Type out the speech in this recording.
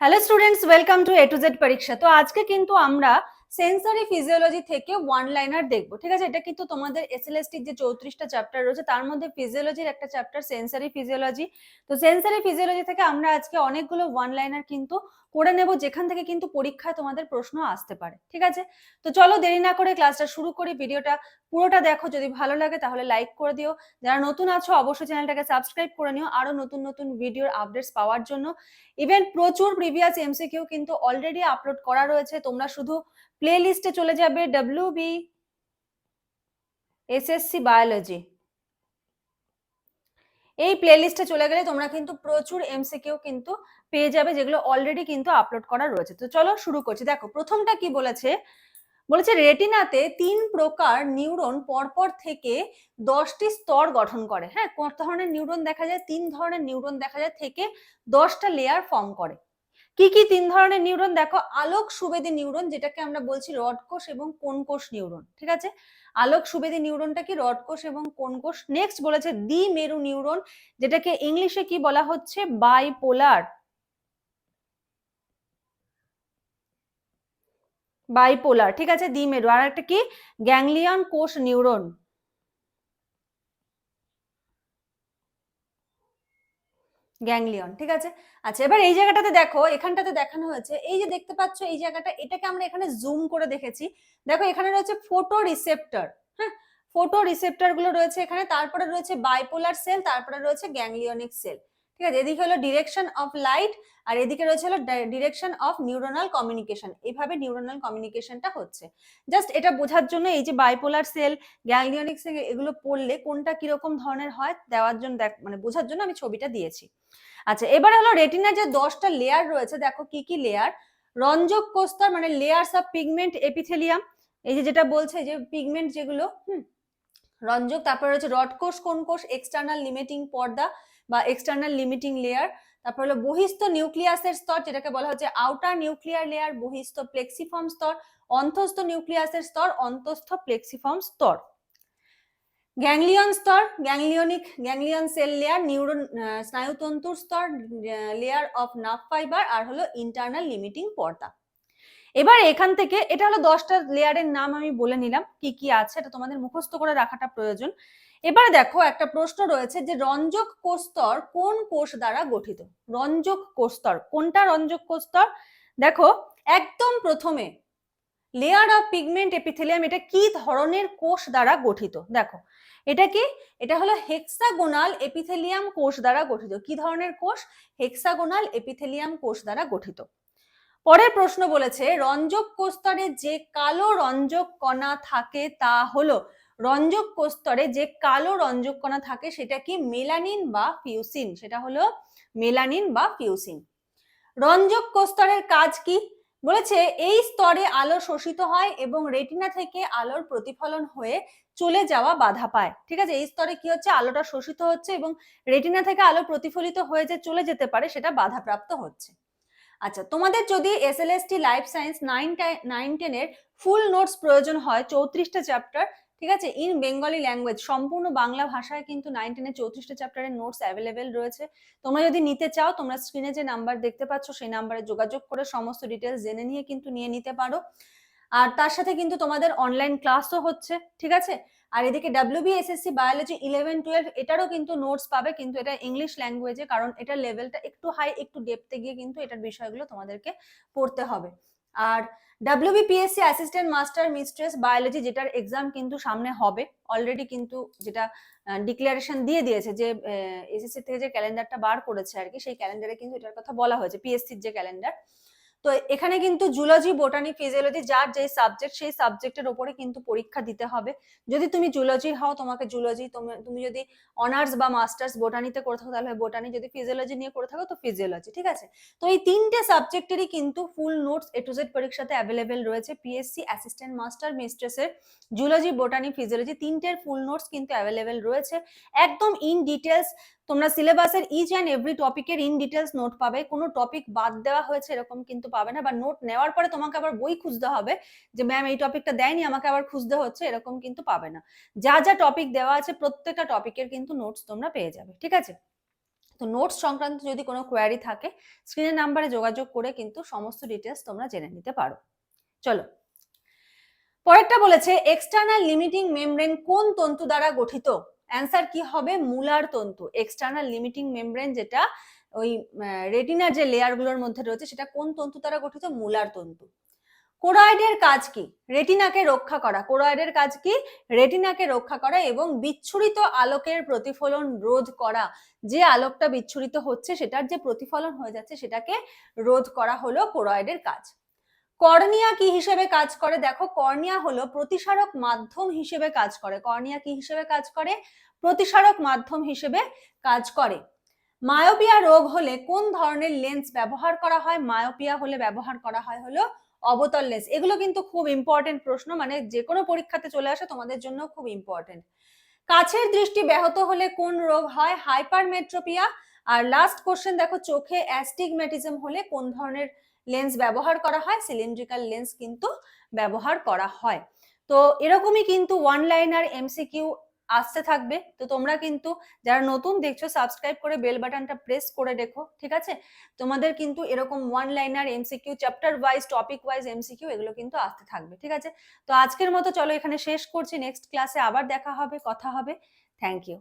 Hello students welcome to A to Z পরীক্ষা তো আজকে কিন্তু আমরা সেন্সরি ফিজিওলজি থেকে ওয়ান লাইনার দেখব, ঠিক আছে? এটা কিন্তু তোমাদের এসএলএসটির যে চৌত্রিশটা চ্যাপ্টার রয়েছে, তার মধ্যে ফিজিওলজির একটা চ্যাপ্টার সেন্সারি ফিজিওলজি তো সেন্সারি ফিজিওলজি থেকে আমরা আজকে অনেকগুলো ওয়ান লাইনার কিন্তু করে নেব, যেখান থেকে কিন্তু পরীক্ষায় তোমাদের প্রশ্ন আসতে পারে, ঠিক আছে? তো চলো দেরি না করে ক্লাসটা শুরু করি ভিডিওটা পুরোটা দেখো, যদি ভালো লাগে তাহলে লাইক করে দিও। যারা নতুন আছো, অবশ্যই চ্যানেলটাকে সাবস্ক্রাইব করে নিও, আরও নতুন নতুন ভিডিওর আপডেটস পাওয়ার জন্য। ইভেন প্রচুর প্রিভিয়াস এমসিকিউ কিন্তু অলরেডি আপলোড করা রয়েছে, তোমরা শুধু প্লে লিস্টে চলে যাবে ডাব্লিউ বি এসএসসি বায়োলজি এই প্লে লিস্টে চলে গেলে তোমরা কিন্তু প্রচুর এমসিকিউ কিন্তু পেয়ে যাবে, যেগুলো অলরেডি কিন্তু আপলোড করা রয়েছে। তো চলো শুরু করছি। দেখো, প্রথমটা কি বলেছে? বলেছে, রেটিনাতে তিন প্রকার নিউরন পরপর থেকে দশটি স্তর গঠন করে। হ্যাঁ কত ধরনের নিউরন দেখা যায়? তিন ধরনের নিউরন দেখা যায়, থেকে দশটা লেয়ার ফর্ম করে। কি কি তিন ধরনের নিউরন? দেখো, আলোক সুবেদী নিউরন, যেটাকে আমরা বলছি রড কোষ এবং কোন কোষ নিউরন, ঠিক আছে? আলোক সুবেদী নিউরনটা কি রড কোষ এবং কোন কোষ নেক্সট বলেছে দ্বি মেরু নিউরন, যেটাকে ইংলিশে কি বলা হচ্ছে? বাইপোলার বাইপোলার ঠিক আছে? দি দ্বিমেরু আর একটা কি? গ্যাংলিয়ন কোষ নিউরন। গ্যাংলিয়ন, ঠিক আছে? আচ্ছা এবার এই জায়গাটাতে দেখো, এখানটাতে দেখানো হয়েছে, এই যে দেখতে পাচ্ছ এই জায়গাটা, এটাকে আমরা এখানে জুম করে দেখেছি। দেখো, এখানে রয়েছে ফোটো রিসেপ্টার হ্যাঁ? ফোটো রিসেপ্টারগুলো রয়েছে এখানে, তারপরে রয়েছে বাইপোলার সেল তারপরে রয়েছে গ্যাংলিয়নিক সেল ঠিক আছে? এদিকে হলো ডিরেকশন অফ লাইট আর এদিকে রয়েছে হলো ডিরেকশন অফ নিউরোনাল কমিউনিকেশন এইভাবে নিউরোনাল কমিউনিকেশনটা হচ্ছে। জাস্ট এটা বোঝার জন্য এই যে বাইপোলার সেল গ্যাংলিয়নিক সেল এগুলো পড়লে কোনটা কীরকম ধরনের হয় দেওয়ার জন্য দেখ মানে বোঝার জন্য আমি ছবিটা দিয়েছি। আচ্ছা এবার হলো রেটিনার যে দশটা লেয়ার রয়েছে, দেখো কি কি লেয়ার রঞ্জক কোস্তর মানে লেয়ার্স অফ পিগমেন্ট এপিথেলিয়াম এই যে যেটা বলছে যে পিগমেন্ট যেগুলো, হুম, রঞ্জক, তারপরে রয়েছে রড কোষ কোন কোষ এক্সটার্নাল লিমিটিং পর্দা বা এক্সটার্নাল লিমিটিং লেয়ার তারপর হলো বহিস্থ নিউক্লিয়াসের স্তর, যেটাকে বলা হচ্ছে আউটার নিউক্লিয়ার লেয়ার বহিস্থ প্লেক্সিফর্ম স্তর, অন্তস্থ নিউক্লিয়াসের স্তর, অন্তস্থ প্লেক্সিফর্ম স্তর। গ্যাংলিয়ন স্তর ganglionic ganglion cell layer neuron স্নায়ুতন্তুর স্তর লেয়ার অফ নার্ভ ফাইবার আর হলো ইন্টারনাল লিমিটিং পর্দা। এবার এখান থেকে, এটা হলো দশটা লেয়ারের নাম আমি বলে নিলাম, কি কি আছে, এটা তোমাদের মুখস্থ করে রাখাটা প্রয়োজন। এবার দেখো, একটা প্রশ্ন রয়েছে যে রঞ্জক কোস্তর কোন কোষ দ্বারা গঠিত? রঞ্জক কোস্তর কোনটা রঞ্জক কোস্তর দেখো, একদম প্রথমে লেয়ার অফ পিগমেন্ট এপিথেলিয়াম এটা কি ধরনের কোষ দ্বারা গঠিত? দেখো, এটা কি? এটা হলো হেক্সাগোনাল এপিথেলিয়াম কোষ দ্বারা গঠিত। কি ধরনের কোষ? হেক্সাগোনাল এপিথেলিয়াম কোষ দ্বারা গঠিত। পরের প্রশ্ন বলেছে, রঞ্জক কোস্তরে যে কালো রঞ্জক কণা থাকে তা হলো, রঞ্জক কোস্তরে যে কালো রঞ্জক কণা থাকে সেটা কি মেলানিন বা ফিউসিন? সেটা হলো মেলানিন বা ফিউসিন। রঞ্জক কোস্তরের কাজ কি? বলেছে, এই স্তরে আলো শোষিত হয় এবং রেটিনা থেকে আলোর প্রতিফলন হয়ে চলে যাওয়া বাধা পায়। ঠিক আছে, এই স্তরে কি হচ্ছে? আলোটা শোষিত হচ্ছে এবং রেটিনা থেকে আলো প্রতিফলিত হয়ে যে চলে যেতে পারে সেটা বাধাপ্রাপ্ত হচ্ছে। আচ্ছা তোমাদের যদি S L S T life science nine nine টেনের ফুল নোটস প্রয়োজন হয় চৌত্রিশটা চ্যাপ্টার ঠিক আছে? ইন বেঙ্গলি ল্যাঙ্গুয়েজ সম্পূর্ণ বাংলা ভাষায় কিন্তু নাইন টেনের চৌত্রিশটা চ্যাপ্টারের নোটস অ্যাভেলেবেল রয়েছে। তোমরা যদি নিতে চাও, তোমরা স্ক্রিনে যে নাম্বার দেখতে পাচ্ছ, সেই নাম্বারে যোগাযোগ করে সমস্ত ডিটেলস জেনে নিয়ে কিন্তু নিয়ে নিতে পারো। আর তার সাথে কিন্তু তোমাদের অনলাইন ক্লাসও হচ্ছে, ঠিক আছে? আর এদিকে W B SSC biology eleven twelve এটারও কিন্তু নোটস পাবে, কিন্তু এটা ইংলিশ ল্যাঙ্গুয়েজে কারণ এটার লেভেলটা একটু হাই একটু ডেপতে গিয়ে কিন্তু এটার বিষয়গুলো তোমাদেরকে পড়তে হবে। আর WBPSC assistant master mistress biology যেটার এক্সাম কিন্তু সামনে হবে অলরেডি কিন্তু যেটা ডিক্লারেশন দিয়ে দিয়েছে যে এসএসসি থেকে যে ক্যালেন্ডারটা বার করেছে আর কি, সেই ক্যালেন্ডারে কিন্তু এটার কথা বলা হয়েছে পিএসসির যে ক্যালেন্ডার তো এখানে কিন্তু জুলজি বোটানি ফিজিওলজি যার যে সাবজেক্ট সেই সাবজেক্টের উপরে কিন্তু পরীক্ষা দিতে হবে। যদি তুমি জুলজির হও, তোমাকে জুলজি তুমি যদি অনার্স বা মাস্টার্স বোটানিতে করে থাকো, তাহলে বোটানি যদি ফিজিওলজি নিয়ে করে থাকো, তো ফিজিওলজি ঠিক আছে? তো এই তিনটে সাবজেক্টেরই কিন্তু full notes A to Z পরীক্ষাতে অ্যাভেলেবেল রয়েছে। পিএসসি অ্যাসিস্ট্যান্ট মাস্টার মিস্ট্রেসের জুলজি বোটানি ফিজিওলজি তিনটের ফুল নোটস কিন্তু অ্যাভেলেবেল রয়েছে। একদম ইন ডিটেলস তোমরা সিলেবাসের ইচ অ্যান্ড এভরি টপিকের ইন ডিটেলস নোট পাবে। কোনো টপিক বাদ দেওয়া হয়েছে এরকম কিন্তু পাবে না বা নোট নেওয়ার পরে তোমাকে আবার বই খুঁজতে হবে যে ম্যাম এই টপিকটা দেয়নি, আমাকে আবার খুঁজতে হচ্ছে। এরকম কিন্তু পাবে না। যা যা টপিক দেওয়া আছে প্রত্যেকটা টপিকের কিন্তু নোটস তোমরা পেয়ে যাবে, ঠিক আছে? তো নোটস সংক্রান্ত যদি কোনো কোয়ারি থাকে স্ক্রিনের নাম্বারে যোগাযোগ করে কিন্তু সমস্ত ডিটেলস তোমরা জেনে নিতে পারো। চলো। পরেরটা বলেছে এক্সটার্নাল লিমিটিং মেমব্রেন কোন তন্তু দ্বারা গঠিত? অ্যান্সার কি হবে? মুলার তন্তু এক্সটার্নাল লিমিটিং মেমব্রেন যেটা ওই রেটিনার যে লেয়ারগুলোর মধ্যে রয়েছে, সেটা কোন তন্তু দ্বারা গঠিত? মুলার তন্তু। কোরয়েডের কাজ কি? রেটিনাকে রক্ষা করা। কোরয়েডের কাজ কি? রেটিনাকে রক্ষা করা এবং বিচ্ছুরিত আলোকের প্রতিফলন রোধ করা। যে আলোকটা বিচ্ছুরিত হচ্ছে, সেটার যে প্রতিফলন হয়ে যাচ্ছে, সেটাকে রোধ করা হলো কোরয়েডের কাজ। কর্নিয়া কি হিসেবে কাজ করে? দেখো, কর্নিয়া হলো প্রতিসারক মাধ্যম হিসেবে কাজ করে। কর্নিয়া কি হিসেবে কাজ করে? প্রতিসারক মাধ্যম হিসেবে কাজ করে। মায়োপিয়া রোগ হলে কোন ধরনের লেন্স ব্যবহার করা হয়? মায়োপিয়া হলে ব্যবহার করা হয় হলো অবতল লেন্স। এগুলো কিন্তু খুব ইম্পর্টেন্ট প্রশ্ন মানে যে কোনো পরীক্ষাতে চলে আসে, তোমাদের জন্য খুব ইম্পর্টেন্ট কাছের দৃষ্টি ব্যাহত হলে কোন রোগ হয়? হাইপারমেট্রোপিয়া। আর লাস্ট কোশ্চেন দেখো, চোখে অ্যাস্টিগম্যাটিজম হলে কোন ধরনের লেন্স ব্যবহার করা হয় সিলিন্ড্রিক্যাল লেন্স কিন্তু ব্যবহার করা হয়। তো এরকমই কিন্তু ওয়ান লাইনার এমসিকিউ আসতে থাকবে। তো তোমরা কিন্তু যারা নতুন দেখছ সাবস্ক্রাইব করে বেল বাটনটা প্রেস করে রেখো, ঠিক আছে? তোমাদের কিন্তু এরকম one liner MCQ chapter wise topic wise MCQ এগুলো কিন্তু আসতে থাকবে, ঠিক আছে? তো আজকের মতো চলো এখানে শেষ করছি। নেক্সট ক্লাসে আবার দেখা হবে, কথা হবে। Thank you